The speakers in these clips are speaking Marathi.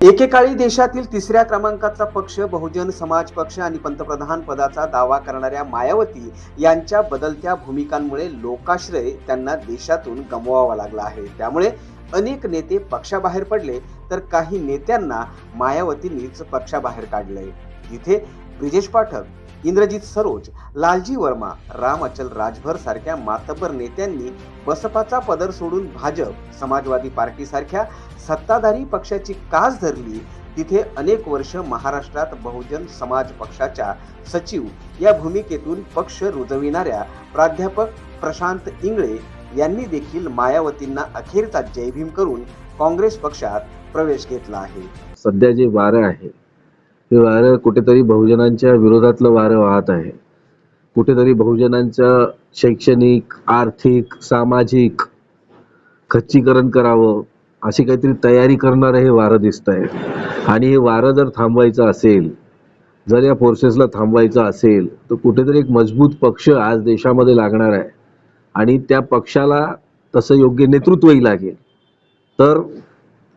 एकेकाळी देशातील तिसऱ्या क्रमांकाचा पक्ष बहुजन समाज पक्ष आणि पंतप्रधान पदाचा दावा करणाऱ्या मायावती यांच्या बदलत्या भूमिकांमुळे लोकाश्रय त्यांना देशातून गमवावा लागला आहे. त्यामुळे अनेक नेते पक्षाबाहेर पडले तर काही नेत्यांना मायावतींनीच पक्षाबाहेर काढले इथे ब्रिजेश पाठक इंद्रजित सरोज लालजी वर्मा राम अचल राजभर सारख्या मातबर नेत्यांनी बसपाचा पदर सोडून भाजप समाजवादी पार्टीसारख्या सत्ताधारी पक्षाची कास धरली तिथे अनेक वर्ष महाराष्ट्रात बहुजन समाज पक्षाच्या सचिव या भूमिकेतून पक्ष रुजविणाऱ्या प्राध्यापक प्रशांत इंगळे यांनी देखील मायावतींना अखेरचा जयभीम करून काँग्रेस पक्षात प्रवेश घेतला आहे. सध्या जे वारं आहे हे वारं कुठेतरी बहुजनांच्या विरोधातलं वारं वाहत आहे. कुठेतरी बहुजनांचं शैक्षणिक आर्थिक सामाजिक खच्चीकरण करावं अशी काहीतरी तयारी करणारं हे वारं दिसत आहे. आणि हे वारं जर थांबवायचं असेल जर या फोर्सेसला थांबवायचं असेल तर कुठेतरी एक मजबूत पक्ष आज देशामध्ये लागणार आहे. आणि त्या पक्षाला तसं योग्य नेतृत्वही लागेल. तर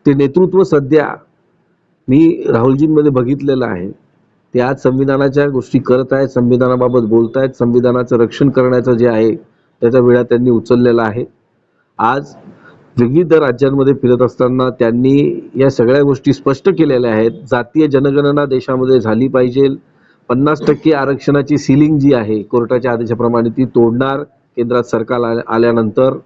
ते नेतृत्व सध्या मी राहुलजींमध्ये बघितलेलं आहे. ते आज संविधानाच्या गोष्टी करत आहेत संविधानाबाबत बोलत आहेत संविधानाचं रक्षण करण्याचं जे आहे त्याचा वेळा त्यांनी उचललेला आहे. आज विविध राज्यांमध्ये फिरत असताना त्यांनी या सगळ्या गोष्टी स्पष्ट केलेल्या आहेत. जातीय जनगणना देशामध्ये झाली पाहिजे. पन्नास टक्के आरक्षणाची सिलिंग जी आहे कोर्टाच्या आदेशाप्रमाणे ती तोडणार केंद्रात सरकार आल्या- आल्यानंतर.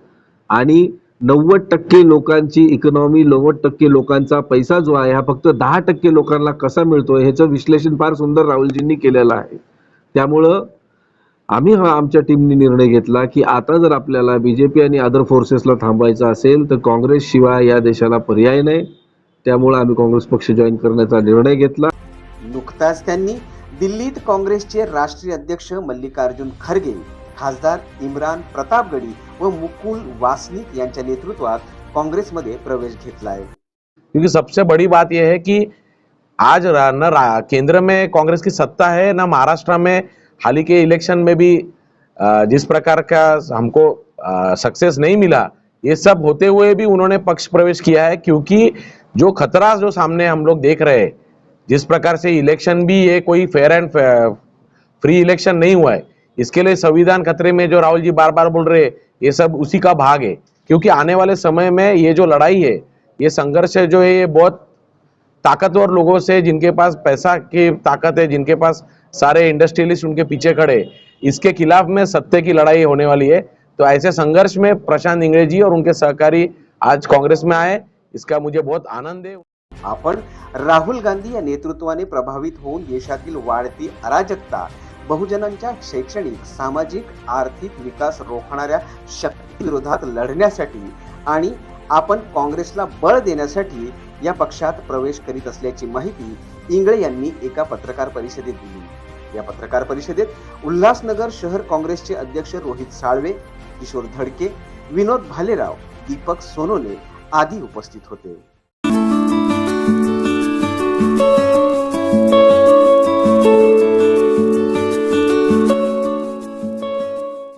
आणि नव्वद टक्के लोकांची इकॉनॉमी नव्वद टक्के लोकांचा पैसा जो आहे हा फक्त दहा टक्के लोकांना कसा मिळतोय ह्याचं विश्लेषण फार सुंदर राहुलजींनी केलेलं आहे. त्यामुळं आम्ही हा आमच्या टीमने निर्णय घेतला की आता जर आपल्याला बीजेपी आणि अदर फोर्सेसला थांबवायचं असेल तर काँग्रेस शिवाय या देशाला पर्याय नाही. त्यामुळे आम्ही काँग्रेस पक्ष जॉईन करण्याचा निर्णय घेतला. नुकताच त्यांनी दिल्लीत काँग्रेसचे राष्ट्रीय अध्यक्ष मल्लिकार्जुन खरगे खासदार इम्रान प्रतापगडी व मुकुल वासनिक यांच्या नेतृत्वात काँग्रेसमध्ये प्रवेश घेतला आहे क्योंकि सबसे बड़ी बात यह है कि आज न केंद्र में कांग्रेस की सत्ता है, न महाराष्ट्र में, हाल ही के इलेक्शन में भी जिस प्रकार का हमको सक्सेस नहीं मिला, ये सब होते हुए भी उन्होंने पक्ष प्रवेश किया है, क्योंकि जो खतरा जो सामने हम लोग देख रहे हैं, जिस प्रकार से इलेक्शन भी ये कोई फेयर एंड फ्री इलेक्शन नहीं हुआ है इसके लिए संविधान खतरे में जो राहुल जी बार बार बोल रहे हैं, ये सब उसी का भाग है। क्योंकि आने वाले समय में ये जो लड़ाई है, ये संघर्ष जो है, ये बहुत ताकतवर लोगों से जिनके पास पैसा की ताकत है, जिनके पास सारे इंडस्ट्रियलिस्ट उनके पीछे खड़े इसके खिलाफ में सत्य की लड़ाई होने वाली है। तो ऐसे संघर्ष में प्रशांत इंगड़े जी और उनके सहकारी आज कांग्रेस में आए इसका मुझे बहुत आनंद है। आपण राहुल गांधी या नेतृत्वाने प्रभावित होऊन देशातील वाढती अराजकता बहुजनांच्या शैक्षणिक सामाजिक आर्थिक विकास रोखणाऱ्या शक्तीविरोधात लढण्यासाठी आणि आपण काँग्रेसला बळ देण्यासाठी या पक्षात प्रवेश करीत असल्याची माहिती इंगळे यांनी एका पत्रकार परिषदेत दिली. या पत्रकार परिषदेत उल्हासनगर शहर काँग्रेसचे अध्यक्ष रोहित साळवे किशोर धडके विनोद भालेराव दीपक सोनोने आदी उपस्थित होते.